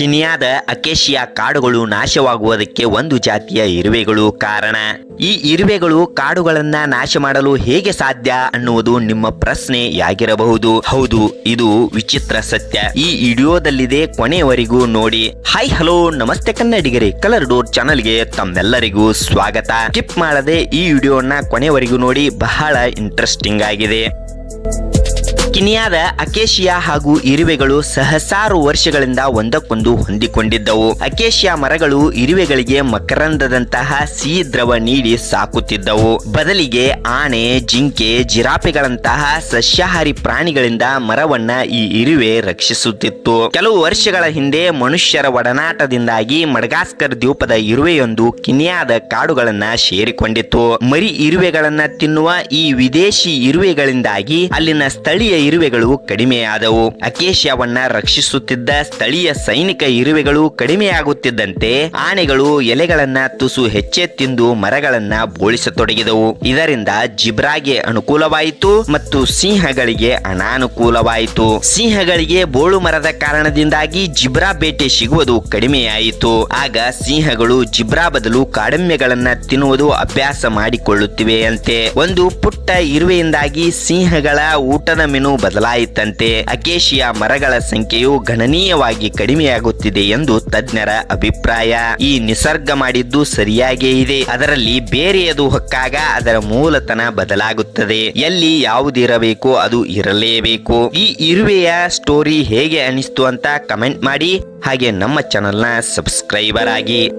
ಕಿನಿಯಾದ acacia ಕಾಡುಗಳು ನಾಶವಾಗುವುದಕ್ಕೆ ಒಂದು ಜಾತಿಯ ಇರುವೆಗಳು ಕಾರಣ. ಈ ಇರುವೆಗಳು ಕಾಡುಗಳನ್ನ ನಾಶ ಮಾಡಲು ಹೇಗೆ ಸಾಧ್ಯ ಅನ್ನುವುದು ನಿಮ್ಮ ಪ್ರಶ್ನೆಯಾಗಿರಬಹುದು. ಹೌದು, ಇದು ವಿಚಿತ್ರ ಸತ್ಯ. ಈ ವಿಡಿಯೋದಲ್ಲಿದೆ ಕೊನೆಯವರೆಗೂ ನೋಡಿ. ಹಾಯ್ ಹಲೋ ನಮಸ್ತೆ ಕನ್ನಡಿಗರಿ. ಕಲರ್ ಡೋರ್ ಚಾನಲ್ಗೆ ತಮ್ಮೆಲ್ಲರಿಗೂ ಸ್ವಾಗತ. ಟಿಪ್ ಮಾಡದೆ ಈ ವಿಡಿಯೋನ ಕೊನೆಯವರೆಗೂ ನೋಡಿ. ಬಹಳ ಇಂಟ್ರೆಸ್ಟಿಂಗ್ ಆಗಿದೆ. ಕಿನಿಯಾದ ಅಕೇಶಿಯಾ ಹಾಗೂ ಇರುವೆಗಳು ಸಹಸಾರು ವರ್ಷಗಳಿಂದ ಒಂದಕ್ಕೊಂದು ಹೊಂದಿಕೊಂಡಿದ್ದವು. ಅಕೇಶಿಯಾ ಮರಗಳು ಇರುವೆಗಳಿಗೆ ಮಕರಂದದಂತಹ ಸಿಹಿ ದ್ರವ ನೀಡಿ ಸಾಕುತ್ತಿದ್ದವು. ಬದಲಿಗೆ ಆನೆ ಜಿಂಕೆ ಜಿರಾಪೆಗಳಂತಹ ಸಸ್ಯಾಹಾರಿ ಪ್ರಾಣಿಗಳಿಂದ ಮರವನ್ನ ಈ ಇರುವೆ ರಕ್ಷಿಸುತ್ತಿತ್ತು. ಕೆಲವು ವರ್ಷಗಳ ಹಿಂದೆ ಮನುಷ್ಯರ ಒಡನಾಟದಿಂದಾಗಿ ಮಡಗಾಸ್ಕರ್ ದ್ವೀಪದ ಇರುವೆಯೊಂದು ಕಿನಿಯಾದ ಕಾಡುಗಳನ್ನ ಸೇರಿಕೊಂಡಿತ್ತು. ಮರಿ ಇರುವೆಗಳನ್ನ ತಿನ್ನುವ ಈ ವಿದೇಶಿ ಇರುವೆಗಳಿಂದಾಗಿ ಅಲ್ಲಿನ ಸ್ಥಳೀಯ ಇರುವೆಗಳು ಕಡಿಮೆಯಾದವು. ಅಕೇಶಿಯಾವನ್ನ ರಕ್ಷಿಸುತ್ತಿದ್ದ ಸ್ಥಳೀಯ ಸೈನಿಕ ಇರುವೆಗಳು ಕಡಿಮೆಯಾಗುತ್ತಿದ್ದಂತೆ ಆನೆಗಳು ಎಲೆಗಳನ್ನ ತುಸು ಹೆಚ್ಚೆ ತಿಂದು ಮರಗಳನ್ನ ಬೋಳಿಸತೊಡಗಿದವು. ಇದರಿಂದ ಜಿಬ್ರಾಗೆ ಅನುಕೂಲವಾಯಿತು ಮತ್ತು ಸಿಂಹಗಳಿಗೆ ಅನಾನುಕೂಲವಾಯಿತು. ಸಿಂಹಗಳಿಗೆ ಬೋಳು ಮರದ ಕಾರಣದಿಂದಾಗಿ ಜಿಬ್ರಾ ಬೇಟೆ ಸಿಗುವುದು ಕಡಿಮೆಯಾಯಿತು. ಆಗ ಸಿಂಹಗಳು ಜಿಬ್ರಾ ಬದಲು ಕಾಡಮ್ಯಗಳನ್ನ ತಿನ್ನುವುದು ಅಭ್ಯಾಸ ಮಾಡಿಕೊಳ್ಳುತ್ತಿವೆಯಂತೆ. ಒಂದು ಪುಟ್ಟ ಇರುವೆಯಿಂದಾಗಿ ಸಿಂಹಗಳ ಊಟದ ಮೆನು ಬದಲಾಯಿತಂತೆ ಅಕೇಶಿಯಾ ಮರಗಳ ಸಂಖ್ಯೆಯು ಗಣನೀಯವಾಗಿ ಕಡಿಮೆಯಾಗುತ್ತಿದೆ ಎಂದು ತಜ್ಞರ ಅಭಿಪ್ರಾಯ. ಈ ನಿಸರ್ಗ ಮಾಡಿದ್ದು ಸರಿಯಾಗೇ ಇದೆ. ಅದರಲ್ಲಿ ಬೇರೆಯದು ಹೊಕ್ಕಾಗ ಅದರ ಮೂಲತನ ಬದಲಾಗುತ್ತದೆ. ಎಲ್ಲಿ ಯಾವುದಿರಬೇಕು ಅದು ಇರಲೇಬೇಕು. ಈ ಇರುವೆಯ ಸ್ಟೋರಿ ಹೇಗೆ ಅನಿಸ್ತು ಅಂತ ಕಮೆಂಟ್ ಮಾಡಿ. ಹಾಗೆ ನಮ್ಮ ಚಾನೆಲ್ನ ಸಬ್ಸ್ಕ್ರೈಬರ್ ಆಗಿ.